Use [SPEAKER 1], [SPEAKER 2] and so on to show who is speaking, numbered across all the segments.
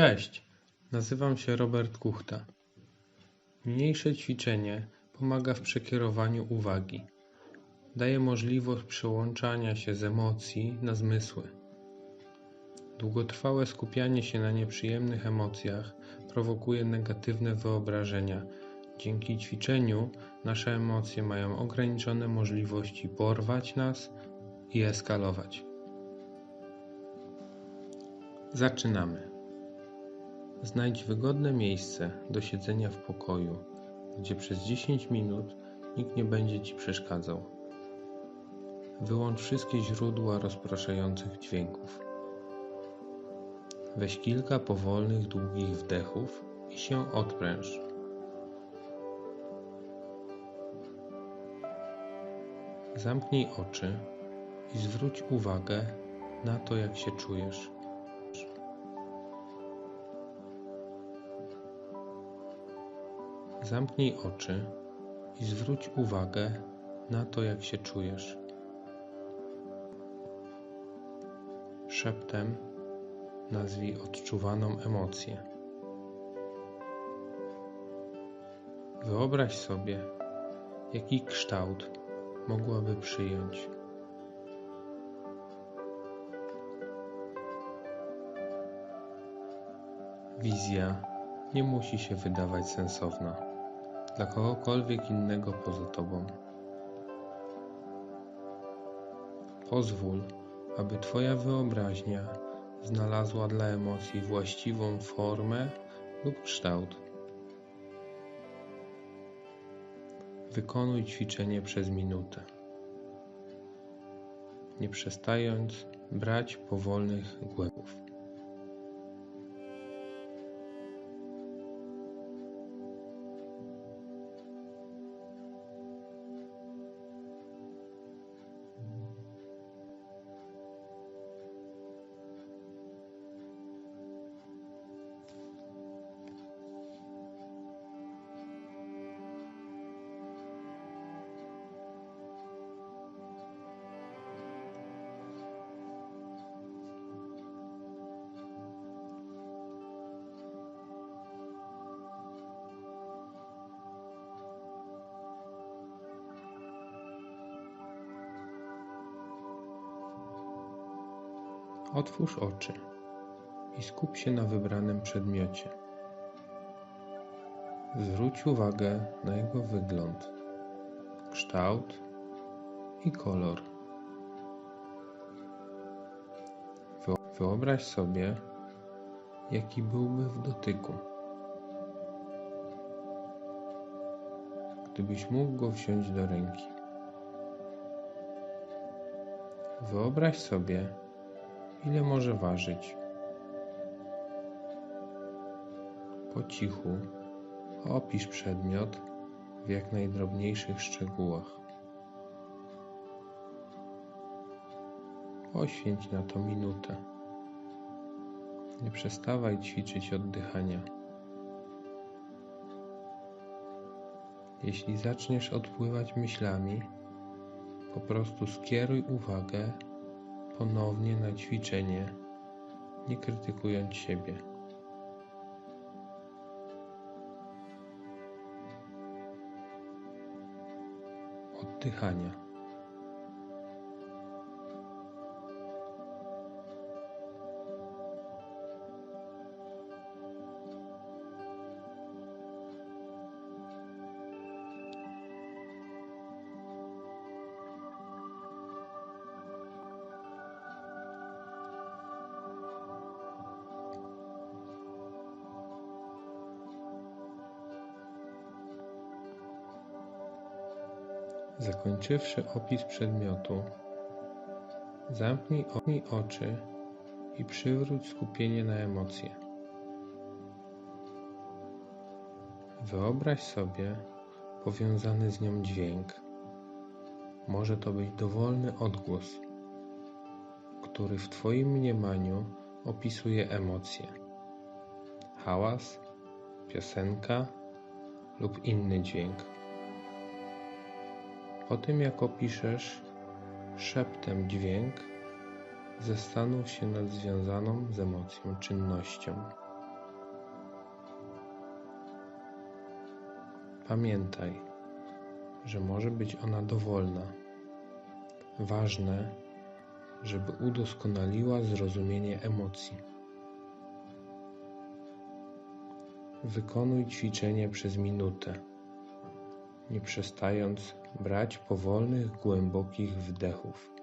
[SPEAKER 1] Cześć, nazywam się Robert Kuchta. Mniejsze ćwiczenie pomaga w przekierowaniu uwagi. Daje możliwość przełączania się z emocji na zmysły. Długotrwałe skupianie się na nieprzyjemnych emocjach prowokuje negatywne wyobrażenia. Dzięki ćwiczeniu nasze emocje mają ograniczone możliwości porwać nas i eskalować. Zaczynamy. Znajdź wygodne miejsce do siedzenia w pokoju, gdzie przez 10 minut nikt nie będzie ci przeszkadzał. Wyłącz wszystkie źródła rozpraszających dźwięków. Weź kilka powolnych, długich wdechów i się odpręż. Zamknij oczy i zwróć uwagę na to, jak się czujesz. Zamknij oczy i zwróć uwagę na to, jak się czujesz. Szeptem nazwij odczuwaną emocję. Wyobraź sobie, jaki kształt mogłaby przyjąć. Wizja nie musi się wydawać sensowna dla kogokolwiek innego poza tobą. Pozwól, aby Twoja wyobraźnia znalazła dla emocji właściwą formę lub kształt. Wykonuj ćwiczenie przez minutę, nie przestając brać powolnych głębów. Otwórz oczy i skup się na wybranym przedmiocie. Zwróć uwagę na jego wygląd, kształt i kolor. Wyobraź sobie, jaki byłby w dotyku. Gdybyś mógł go wziąć do ręki. Wyobraź sobie, ile może ważyć. Po cichu opisz przedmiot w jak najdrobniejszych szczegółach. Poświęć na to minutę. Nie przestawaj ćwiczyć oddychania. Jeśli zaczniesz odpływać myślami, po prostu skieruj uwagę ponownie na ćwiczenie, nie krytykując siebie. Oddychania. Zakończywszy opis przedmiotu, zamknij oczy i przywróć skupienie na emocje. Wyobraź sobie powiązany z nią dźwięk. Może to być dowolny odgłos, który w Twoim mniemaniu opisuje emocje. Hałas, piosenka lub inny dźwięk. O tym, jak opiszesz szeptem dźwięk, zastanów się nad związaną z emocją czynnością. Pamiętaj, że może być ona dowolna. Ważne, żeby udoskonaliła zrozumienie emocji. Wykonuj ćwiczenie przez minutę nie przestając brać powolnych, głębokich wdechów.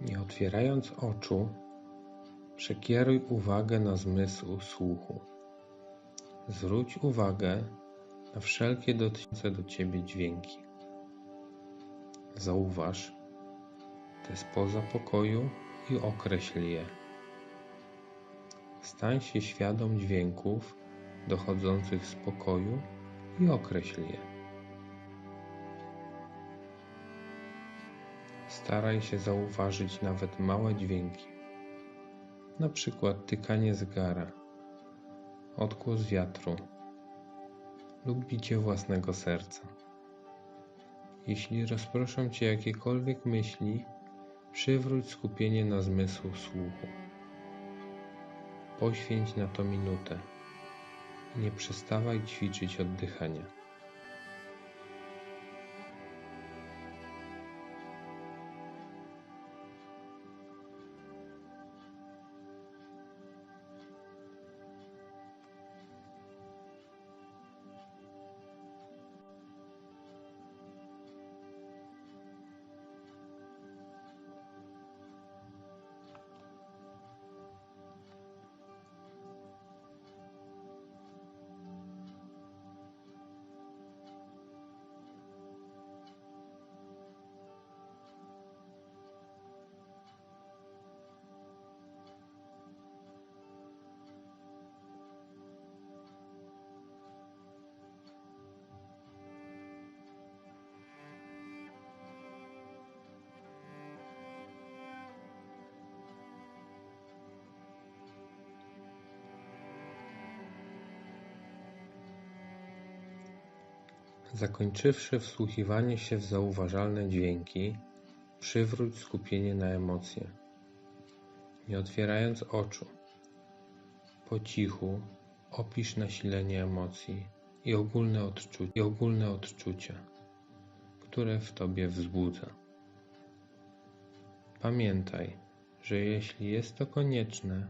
[SPEAKER 1] Nie otwierając oczu, przekieruj uwagę na zmysł słuchu. Zwróć uwagę na wszelkie dotyczące do Ciebie dźwięki. Zauważ te spoza pokoju i określ je. Stań się świadom dźwięków dochodzących z pokoju i określ je. Staraj się zauważyć nawet małe dźwięki, na przykład tykanie zegara, odgłos wiatru lub bicie własnego serca. Jeśli rozproszą Cię jakiekolwiek myśli, przywróć skupienie na zmysł słuchu. Poświęć na to minutę nie przestawaj ćwiczyć oddychania. Zakończywszy wsłuchiwanie się w zauważalne dźwięki, przywróć skupienie na emocje. Nie otwierając oczu, po cichu opisz nasilenie emocji i ogólne, odczu i ogólne odczucia, które w tobie wzbudza. Pamiętaj, że jeśli jest to konieczne,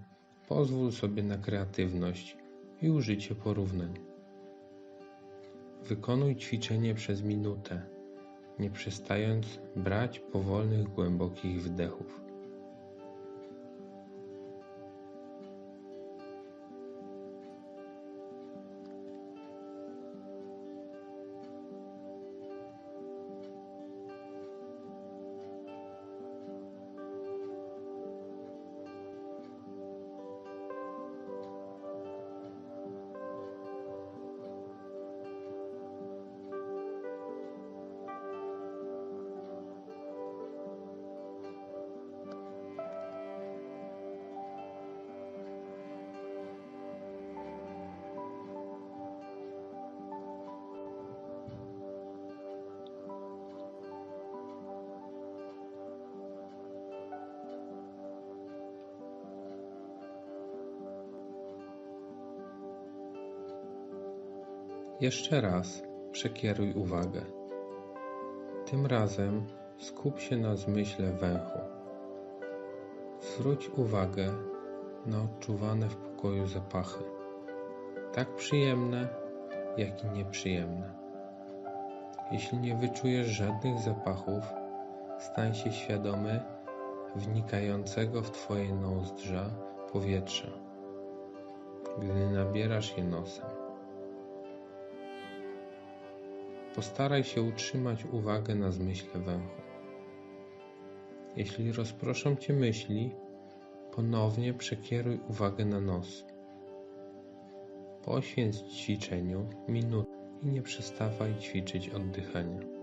[SPEAKER 1] pozwól sobie na kreatywność i użycie porównań. Wykonuj ćwiczenie przez minutę, nie przestając brać powolnych, głębokich wdechów. Jeszcze raz przekieruj uwagę. Tym razem skup się na zmyśle węchu. Zwróć uwagę na odczuwane w pokoju zapachy, tak przyjemne, jak i nieprzyjemne. Jeśli nie wyczujesz żadnych zapachów, stań się świadomy wnikającego w Twoje nozdrza powietrza, gdy nabierasz je nosem. Postaraj się utrzymać uwagę na zmyśle węchu. Jeśli rozproszą cię myśli, ponownie przekieruj uwagę na nos. Poświęć ćwiczeniu minutę i nie przestawaj ćwiczyć oddychania.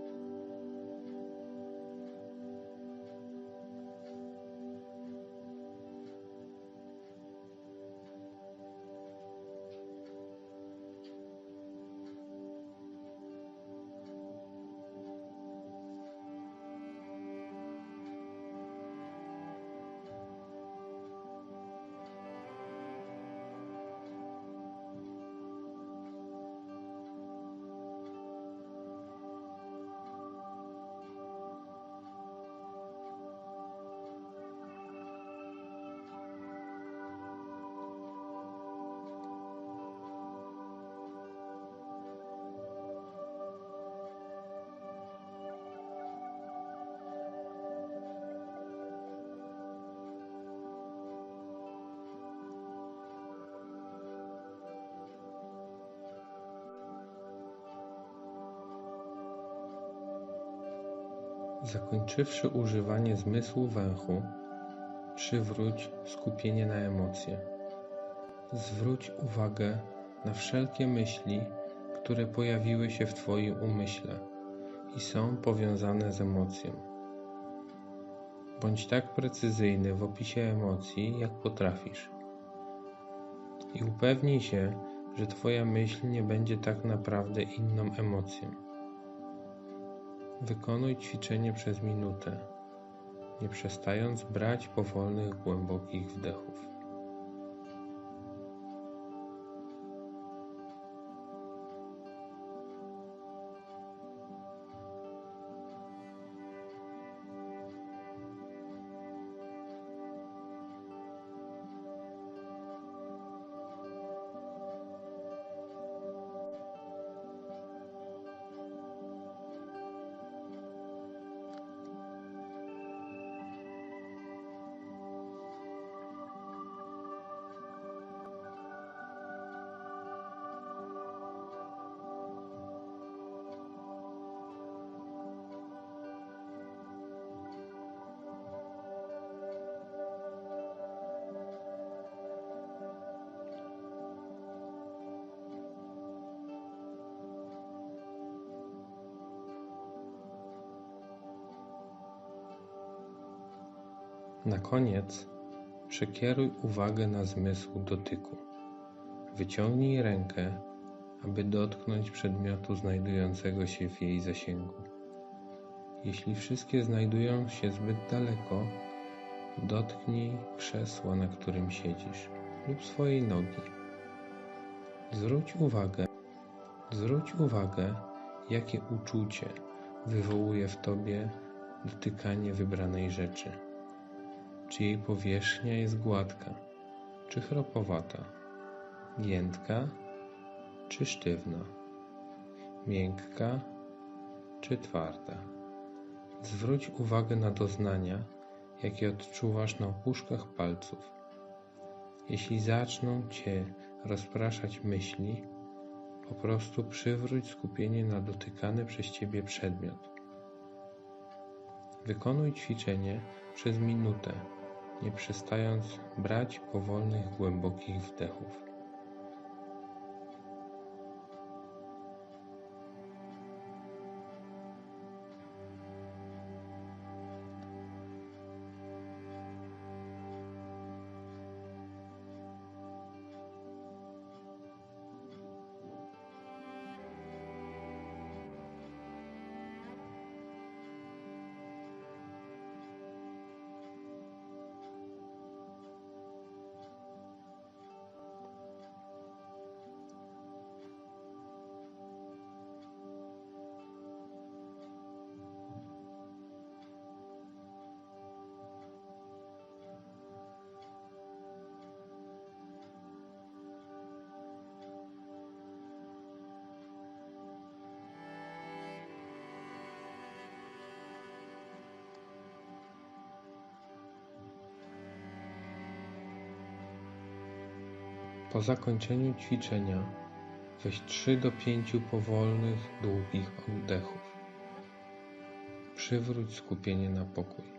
[SPEAKER 1] Zakończywszy używanie zmysłu węchu, przywróć skupienie na emocje. Zwróć uwagę na wszelkie myśli, które pojawiły się w Twoim umyśle i są powiązane z emocją. Bądź tak precyzyjny w opisie emocji, jak potrafisz. I upewnij się, że Twoja myśl nie będzie tak naprawdę inną emocją. Wykonuj ćwiczenie przez minutę, nie przestając brać powolnych, głębokich wdechów. Na koniec przekieruj uwagę na zmysł dotyku. Wyciągnij rękę, aby dotknąć przedmiotu znajdującego się w jej zasięgu. Jeśli wszystkie znajdują się zbyt daleko, dotknij krzesła, na którym siedzisz, lub swojej nogi. Zwróć uwagę, zwróć uwagę, jakie uczucie wywołuje w tobie dotykanie wybranej rzeczy czy jej powierzchnia jest gładka, czy chropowata, giętka, czy sztywna, miękka, czy twarda. Zwróć uwagę na doznania, jakie odczuwasz na opuszkach palców. Jeśli zaczną Cię rozpraszać myśli, po prostu przywróć skupienie na dotykany przez Ciebie przedmiot. Wykonuj ćwiczenie przez minutę nie przestając brać powolnych, głębokich wdechów. Po zakończeniu ćwiczenia weź 3 do 5 powolnych, długich oddechów. Przywróć skupienie na pokój.